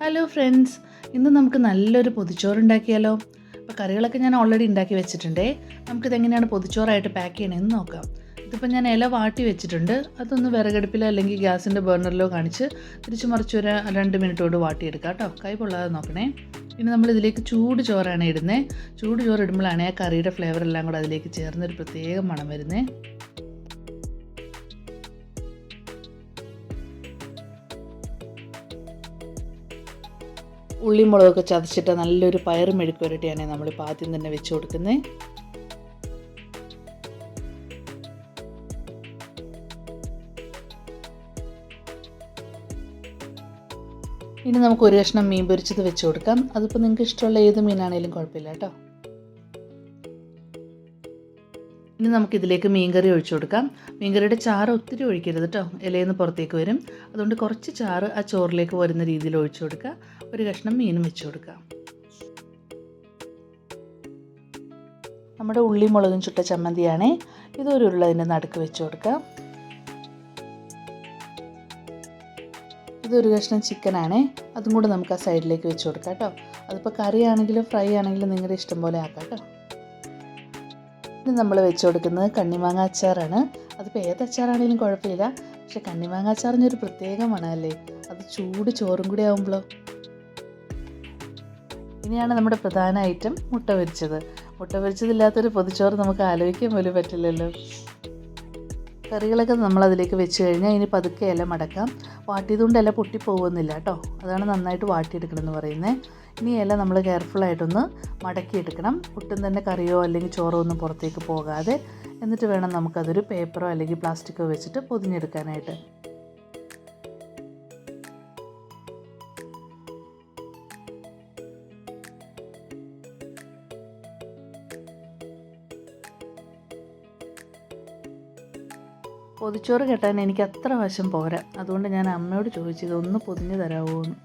Hello friends ഇന്ന് നമുക്ക് നല്ലൊരു പൊതിച്ചോറ് ഉണ്ടാക്കിയാലോ അപ്പോൾ കറികളൊക്കെ ഞാൻ ഓൾറെഡി ഉണ്ടാക്കി വെച്ചിട്ടുണ്ടേ. നമുക്കിതെങ്ങനെയാണ് പൊതിച്ചോറായിട്ട് പാക്ക് ചെയ്യണമെന്ന് നോക്കാം. ഇതിപ്പോൾ ഞാൻ ഇല വാട്ടി വെച്ചിട്ടുണ്ട്. അതൊന്ന് വിറകടുപ്പിലോ അല്ലെങ്കിൽ ഗ്യാസിന്റെ ബർണറിലോ കാണിച്ച് തിരിച്ചു മറിച്ച് ഒരു രണ്ട് മിനിറ്റോട് വാട്ടിയെടുക്കാം കേട്ടോ. കൈ പൊള്ളാതെ നോക്കണേ. ഇനി നമ്മൾ ഇതിലേക്ക് ചൂട് ചോറാണ് ഇടുന്നത് ചൂട് ചോറ് ഇടുമ്പോഴാണ് ആ കറിയുടെ ഫ്ലേവർ എല്ലാം കൂടെ അതിലേക്ക് ചേർന്നൊരു പ്രത്യേക മണം വരുന്നത് ഉള്ളിയും മുളകൊക്കെ ചതച്ചിട്ട് നല്ലൊരു പയർ മെഴുക്ക് പുരട്ടിയാണ് നമ്മളിപ്പോൾ ആദ്യം തന്നെ വെച്ച് കൊടുക്കുന്നത് ഇനി നമുക്ക് ഒരു കഷ്ണം മീൻ പൊരിച്ചത് വെച്ച് കൊടുക്കാം. അതിപ്പോൾ നിങ്ങൾക്ക് ഇഷ്ടമുള്ള ഏത് മീനാണേലും കുഴപ്പമില്ല കേട്ടോ. ഇനി നമുക്കിതിലേക്ക് മീൻകറി ഒഴിച്ചു കൊടുക്കാം. മീൻകറിയുടെ ചാറ് ഒത്തിരി ഒഴിക്കരുത് കേട്ടോ ഇലയിൽ നിന്ന് പുറത്തേക്ക് വരും. അതുകൊണ്ട് കുറച്ച് ചാറ് ആ ചോറിലേക്ക് വരുന്ന രീതിയിൽ ഒഴിച്ചു കൊടുക്കുക. ഒരു കഷ്ണം മീനും വെച്ചു കൊടുക്കാം നമ്മുടെ ഉള്ളി മുളകും ചുട്ട ചമ്മന്തിയാണേ. ഇതൊരു ഉരുളതിന്റെ നടുക്ക് വെച്ച് കൊടുക്കാം ഇതൊരു കഷ്ണം ചിക്കനാണേ. അതും കൂടെ നമുക്ക് ആ സൈഡിലേക്ക് വെച്ച് കൊടുക്കാം കേട്ടോ അതിപ്പോൾ കറി ആണെങ്കിലും ഫ്രൈ ആണെങ്കിലും നിങ്ങളുടെ ഇഷ്ടം പോലെ ആക്കാം കേട്ടോ ഇത് നമ്മൾ വെച്ച് കൊടുക്കുന്നത് കണ്ണിമാങ്ങ അച്ചാറാണ്. അതിപ്പോൾ ഏത് അച്ചാറാണെങ്കിലും കുഴപ്പമില്ല. പക്ഷെ കണ്ണിമാങ്ങ അച്ചാറിന് ഒരു പ്രത്യേക മണമല്ലേ അത് ചൂട് ചോറും കൂടി ആകുമ്പോഴോ ഇനിയാണ് നമ്മുടെ പ്രധാന ഐറ്റം മുട്ട പൊരിച്ചത്. മുട്ട പൊരിച്ചതില്ലാത്തൊരു പൊതിച്ചോറ് നമുക്ക് ആലോചിക്കാൻ പോലും പറ്റില്ലല്ലോ. കറികളൊക്കെ നമ്മൾ അതിലേക്ക് വെച്ച് കഴിഞ്ഞാൽ ഇനി പതുക്കെ ഇല മടക്കാം. വാട്ടിയതുകൊണ്ട് ഇല പൊട്ടിപ്പോകുന്നില്ല കേട്ടോ. അതാണ് നന്നായിട്ട് വാട്ടിയെടുക്കണമെന്ന് പറയുന്നത് ഇനി ഇല നമ്മൾ കെയർഫുള്ളായിട്ടൊന്ന് മടക്കിയെടുക്കണം. ഒട്ടും തന്നെ കറിയോ അല്ലെങ്കിൽ ചോറോ ഒന്നും പുറത്തേക്ക് പോകാതെ. എന്നിട്ട് വേണം നമുക്കതൊരു പേപ്പറോ അല്ലെങ്കിൽ പ്ലാസ്റ്റിക്കോ വെച്ചിട്ട് പൊതിഞ്ഞെടുക്കാനായിട്ട്. പൊതിച്ചോറ് കെട്ടാൻ എനിക്ക് അത്ര വശം പോരാ. അതുകൊണ്ട് ഞാൻ അമ്മയോട് ചോദിച്ചത് ഒന്ന് പൊതിഞ്ഞു തരാമോ എന്ന്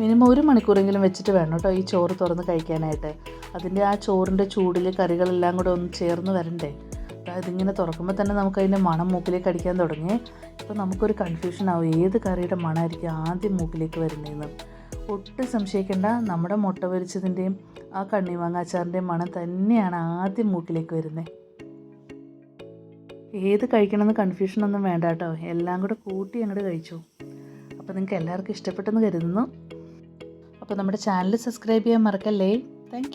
മിനിമം ഒരു മണിക്കൂറെങ്കിലും വെച്ചിട്ട് വേണം കേട്ടോ ഈ ചോറ് തുറന്ന് കഴിക്കാനായിട്ട്. അതിന്റെ ആ ചോറിന്റെ ചൂടിൽ കറികളെല്ലാം കൂടെ ഒന്ന് ചേർന്ന് വരണ്ടേ? അതായത് ഇങ്ങനെ തുറക്കുമ്പോൾ തന്നെ നമുക്ക് അതിന്റെ മണം മൂക്കിലേക്ക് അടിക്കാൻ തുടങ്ങി. ഇപ്പോൾ നമുക്കൊരു കൺഫ്യൂഷൻ ആവും ഏത് കറിയുടെ മണമായിരിക്കും ആദ്യം മൂക്കിലേക്ക് വരുന്നതെന്ന് ഒട്ടും സംശയിക്കേണ്ട നമ്മുടെ മുട്ട പൊരിച്ചതിന്റെയും ആ കണ്ണിമാങ്ങാച്ചാറിന്റെയും മണം തന്നെയാണ് ആദ്യം മൂക്കിലേക്ക് വരുന്നത് ഏത് കഴിക്കണമെന്ന് കൺഫ്യൂഷനൊന്നും വേണ്ട കേട്ടോ. എല്ലാം കൂടെ കൂട്ടി അങ്ങോട്ട് കഴിച്ചു. അപ്പോൾ നിങ്ങൾക്ക് എല്ലാവർക്കും ഇഷ്ടപ്പെട്ടെന്ന് കരുതുന്നു. അപ്പോൾ നമ്മുടെ ചാനൽ സബ്സ്ക്രൈബ് ചെയ്യാൻ മറക്കല്ലേ? താങ്ക്